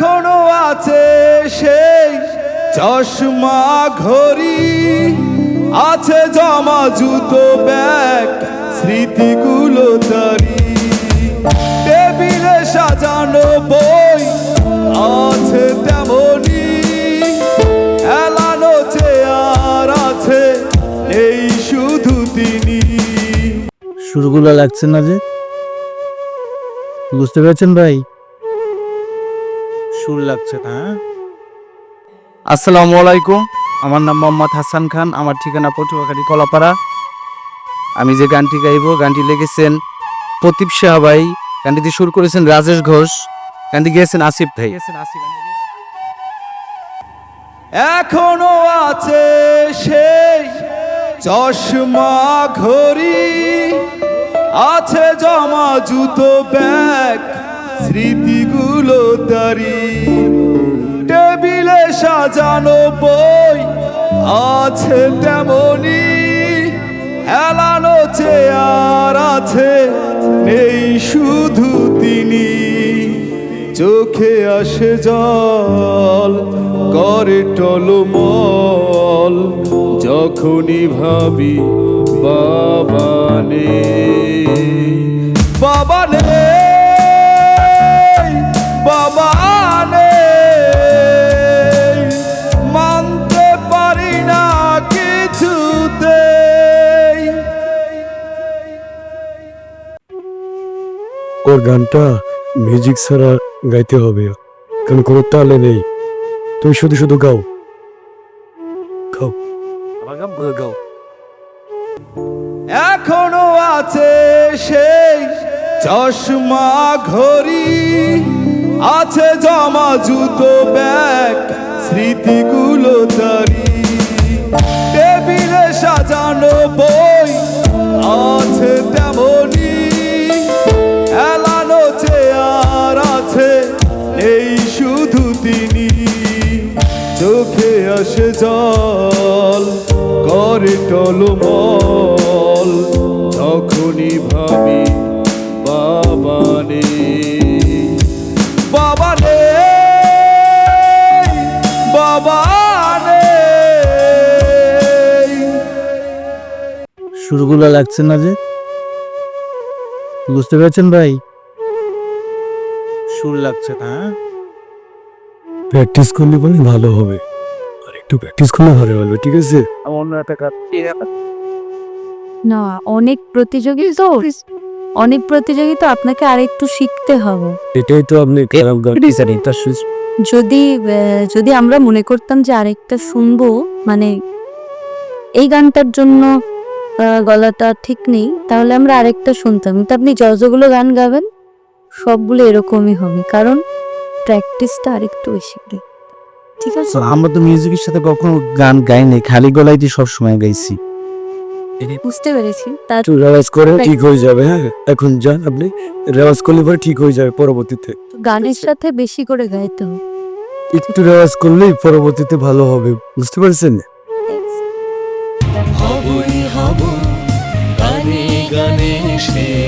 এখনও আছে সেই চশমা ঘড়ি, আছে জমা জুতো, ব্যাগ, স্মৃতিগুলো তারি। টেবিলে সাজানো বই আছে তেমনি এলানো চেয়ার আছে এই শুধু তিনি। সুরগুলো লাগছে না যে? বুঝতে পেরেছেন ভাই? সুর লাগছে না হ্যাঁ? আসসালামু আলাইকুম আমার নাম মোহাম্মদ হাসান খান আমার ঠিকানা পটুয়াখালী কলাপাড়া। আমি যে গানটি গাইব গানটি লিখেছেন প্রদীপ শাহ ভাই গানটিতে সুর করেছেন রাজেশ ঘোষ গানটি গিয়েছেন আসিফ ভাই। এখনও আছে সেই চশমা ঘড়ি আছে জমা জুতো ব্যাগ। স্মৃতিগুলো তারি টেবিলে সাজানো বই আছে তেমনি এলানো চেয়ার আছে, নেই শুধু তিনি। চোখে আসে জল, করে টলমল, যখনই ভাবি বাবা নে ওর গানটা মিউজিক ছাড়া গাইতে হবে। কারণ কোনো তালে নেই। তুমি শুধু শুধু গাও। গাও গাও। এখনও আছে সেই চশমা ঘড়ি আছে জমা জুতো ব্যাগ স্মৃতিগুলো তারি। জল করে টলমল যখনই ভাবি বাবা নে বাবা নে বাবা নে সুরগুলো লাগছে না যে? বুঝতে পেরেছেন ভাই? সুর লাগছে না হ্যাঁ? প্র্যাকটিস করলে পরে ভালো হবে। একটু প্র্যাকটিস করলে ভালো হবে ঠিক আছে? অন্য একটা কাজ না অনেক প্রতিযোগী তো অনেক প্রতিযোগী তো আপনাকে আরেকটু শিখতে হবে। এটাই তো আপনি খারাপ গান। যদি যদি আমরা মনে করতাম যে আরেকটা শুনব মানে এই গানটার জন্য গলাটা ঠিক নেই তাহলে আমরা আরেকটা শুনতাম। কিন্তু আপনি যতগুলো গান গাবেন সবগুলো এরকমই হবে কারণ প্র্যাকটিসটা আরেকটু বেশি করে। ঠিক আছে? আমরা তো মিউজিকের সাথে কখনো গান গাইনি খালি গলায় দিয়ে সবসময় গাইছি। বুঝতে পেরেছি। তার একটু রেওয়াজ করে ঠিক হয়ে যাবে হ্যাঁ? এখন যান আপনি রেওয়াজ করলে পরে ঠিক হয়ে যাবে পরবর্তীতে। গানের সাথে বেশি করে গাইতে হবে। একটু রেওয়াজ করলেই পরবর্তীতে ভালো হবে বুঝতে পারছেন? হবই হব গানে গানে সেরা